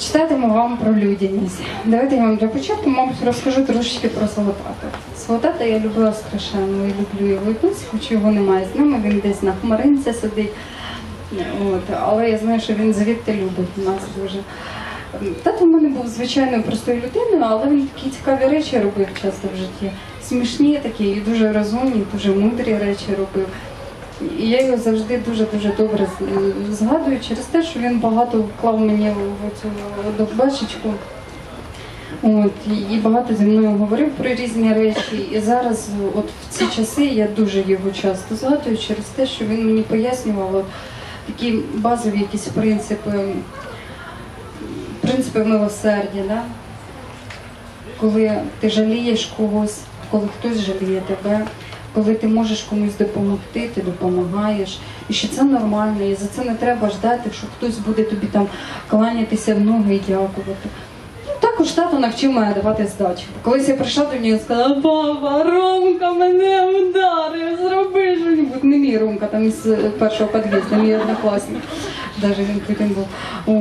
Читатиму вам про людяність. Давайте я вам для початку, мабуть, розкажу трошечки про. Свого тата я любила страшенно і люблю його досі, хоч його немає з нами, він десь на хмаринці сидить. От, але я знаю, що він звідти любить нас дуже. Тато в мене був звичайною простою людиною, але він такі цікаві речі робив часто в житті. Смішні такі і дуже розумні, дуже мудрі речі робив. І я його завжди дуже-дуже добре згадую через те, що він багато вклав мені в цю довбачечку. От, і- багато зі мною говорив про різні речі. І зараз, от в ці часи, я дуже його часто згадую через те, що він мені пояснював такі базові якісь принципи, принципи милосердя. Да? Коли ти жалієш когось, коли хтось жаліє тебе, коли ти можеш комусь допомогти, ти допомагаєш. І що це нормально, і за це не треба ждати, що хтось буде тобі там кланятися в ноги і дякувати. Ну, Також тато навчив мене давати здачу. Колись я прийшла до нього і сказала, баба, Ромка мене ударив, зроби щось. Не мій Ромка, там із першого під'їзду, мій однокласник. Навіть він потім був.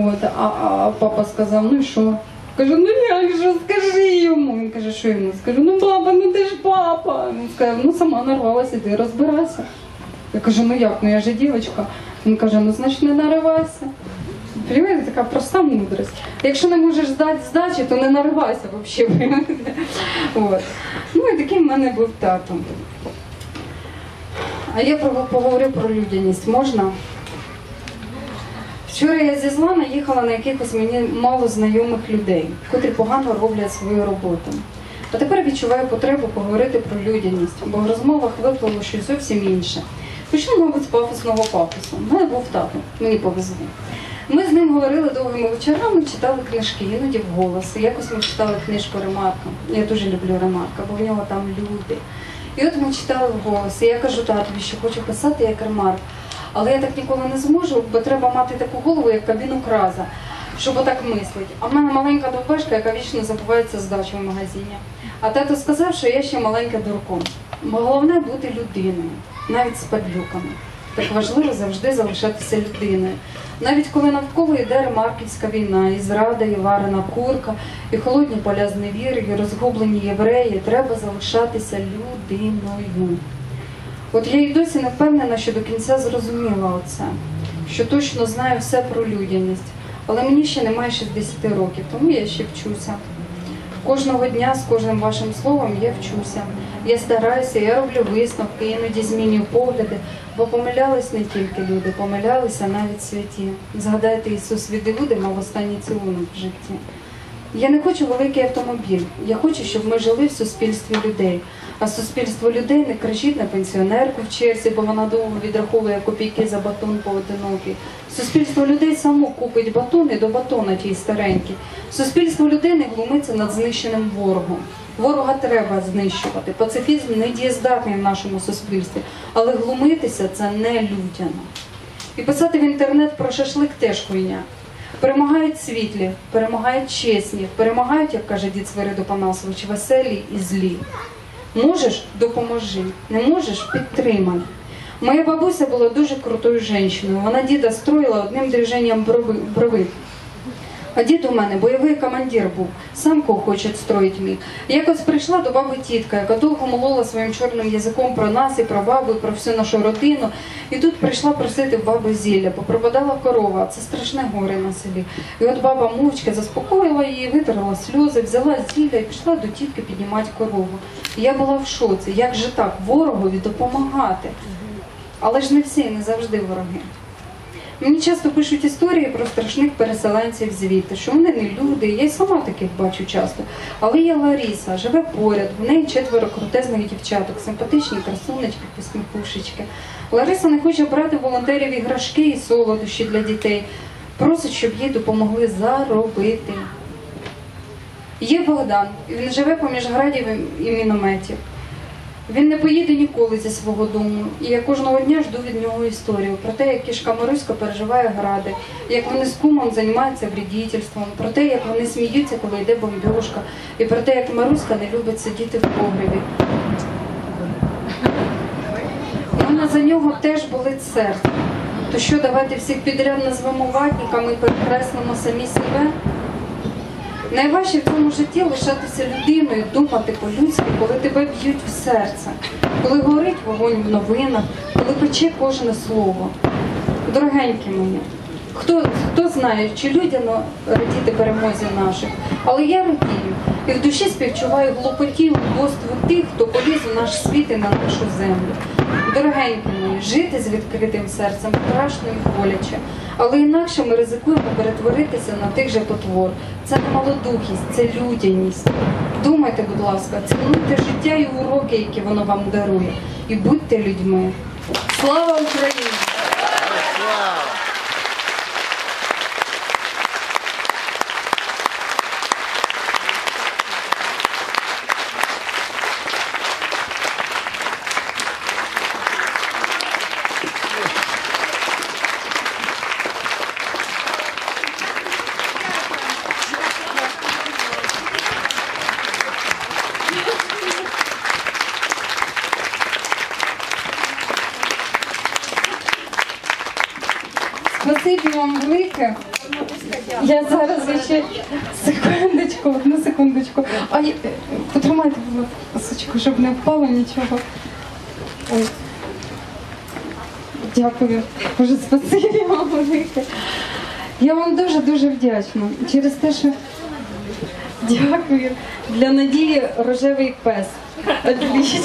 От, а, а папа сказав, ну і що? Кажу, ну як же, скажи йому. Він каже, що йому? Скажу, ну баба, ну ти ж папа. Він сказав, ну сама нарвалася, іди розбирайся. Я кажу, ну як, ну я же дівчинка. Він каже, ну значить не наривайся. Понимаєте, така проста мудрость. Якщо не можеш здати здачі, то не наривайся взагалі. От. Ну і таким в мене був тато. А я поговорю про людяність. Можна? Вчора я зі зла наїхала на якихось мені мало знайомих людей, котрі погано роблять свою роботу. А тепер відчуваю потребу поговорити про людяність, бо в розмовах виплило щось зовсім інше. Почну, мабуть, з пафосного пафосу. Мене був тато, мені повезло. Ми з ним говорили довгими вечорами, читали книжки, іноді вголос. І Якось ми читали книжку Ремарка. Я дуже люблю Ремарка, бо в нього там люди. І от ми читали вголос. І я кажу татові, що хочу писати як Ремарк. Але я так ніколи не зможу, бо треба мати таку голову, як кабіну краза, щоб отак мислити. А в мене маленька довбешка, яка вічно забувається здачу в магазині. А тато сказав, що я ще маленька дурком. Головне бути людиною, навіть з падлюками. Так важливо завжди залишатися людиною. Навіть коли навколо йде ремарківська війна, і зрада, і варена курка, і холодні поля зневіри, і розгублені євреї, треба залишатися людиною. От я й досі не впевнена, що до кінця зрозуміла оце, що точно знаю все про людяність, але мені ще немає 60 років, тому я ще вчуся. Кожного дня з кожним вашим словом я вчуся. Я стараюся, я роблю висновки, іноді змінюю погляди, бо помилялись не тільки люди, помилялися навіть святі. Згадайте, Ісус від Іуди мав останній цілунок в житті. Я не хочу великий автомобіль. Я хочу, щоб ми жили в суспільстві людей. А суспільство людей не кричить на пенсіонерку в черзі, бо вона довго відраховує копійки за батон поодинокий. Суспільство людей само купить батон і до батона ті старенькі. Суспільство людей не глумиться над знищеним ворогом. Ворога треба знищувати. Пацифізм не дієздатний в нашому суспільстві, але глумитися це не людяно. І писати в інтернет про шашлик теж хуйня. Перемагають світлі, перемагають чесні, перемагають, як каже дід Свиридо Панасович, веселі і злі. Можеш допоможи, не можеш підтримай. Моя бабуся була дуже крутою жінкою. Вона діда строїла одним движенням брови. А дід у мене бойовий командир був, сам кого хоче строїть міг. Якось прийшла до баби тітка, яка довго молола своїм чорним язиком про нас і про бабу, і про всю нашу родину. І тут прийшла просити в баби зілля, бо пропадала корова, це страшне горе на селі. І от баба мовчки заспокоїла її, витерла сльози, взяла зілля і пішла до тітки піднімати корову. І я була в шоці, як же так, ворогові допомагати. Але ж не всі, не завжди вороги. Мені часто пишуть історії про страшних переселенців звідти, що вони не люди. Я й сама таких бачу часто. Але є Ларіса, живе поряд, в неї четверо крутезних дівчаток, симпатичні красунечки, посміхушечки. Лариса не хоче брати волонтерів іграшки і солодощі для дітей. Просить, щоб їй допомогли заробити. Є Богдан, він живе поміж градів і мінометів. Він не поїде ніколи зі свого дому. І я кожного дня жду від нього історію про те, як кішка Маруська переживає гради, як вони з кумом займаються вредительством, про те, як вони сміються, коли йде бомбьошка, і про те, як Маруська не любить сидіти в погребі. Мене за нього теж болить серце. То що давайте всіх підряд назвемо ватниками і перекреслимо самі себе? Найважче в цьому житті лишатися людиною, думати по-людськи, коли тебе б'ють в серце, коли горить вогонь в новинах, коли пече кожне слово. Дорогенькі мої, хто, хто знає, чи людяно радіти перемозі наших, але я радію і в душі співчуваю глупоті і тих, хто поліз у наш світ і на нашу землю. Дорогенькі мої, жити з відкритим серцем страшно і боляче, але інакше ми ризикуємо перетворитися на тих же потвор. Це не малодухість, це людяність. Думайте, будь ласка, цінуйте життя і уроки, які воно вам дарує, і будьте людьми. Слава Україні! Спасибі вам. Я зараз ще секундочку, одну секундочку. А я- потримайте, будь ласка, щоб не впало нічого. Ой. Дякую. Боже, спасибі вам велике. Я вам дуже дуже вдячна через те, що дякую. Для надії рожевий пес. Отлично.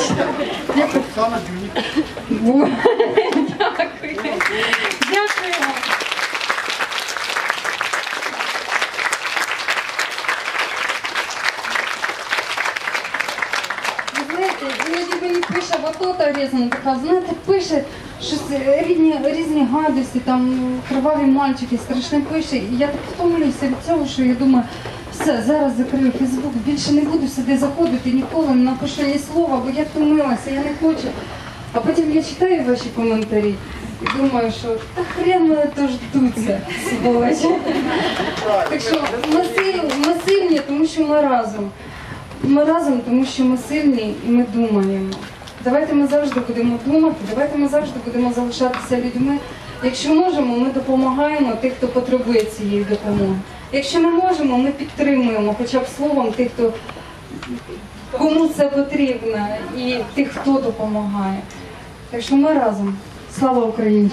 Дякую. Дякую. Дякую вам. Ви знаєте, іноді Ватота різна така, знаєте, пише щось різні, різні гадості, там криваві мальчики, страшне пише. І я так втомлююся від цього, що я думаю, все, зараз закрию Фейсбук, більше не буду сюди заходити, ніколи не напишу ні слова, бо я втомилася, я не хочу. А потім я читаю ваші коментарі і думаю, що та хрен мене то ждуться, сволочі. Так що ми сильні, ми сильні, тому що ми разом. Ми разом, тому що ми сильні і ми думаємо. Давайте ми завжди будемо думати, давайте ми завжди будемо залишатися людьми. Якщо можемо, ми допомагаємо тих, хто потребує цієї допомоги. Якщо не можемо, ми підтримуємо хоча б словом тих, хто кому це потрібно, і тих, хто допомагає. Так що ми разом. Слава Україні!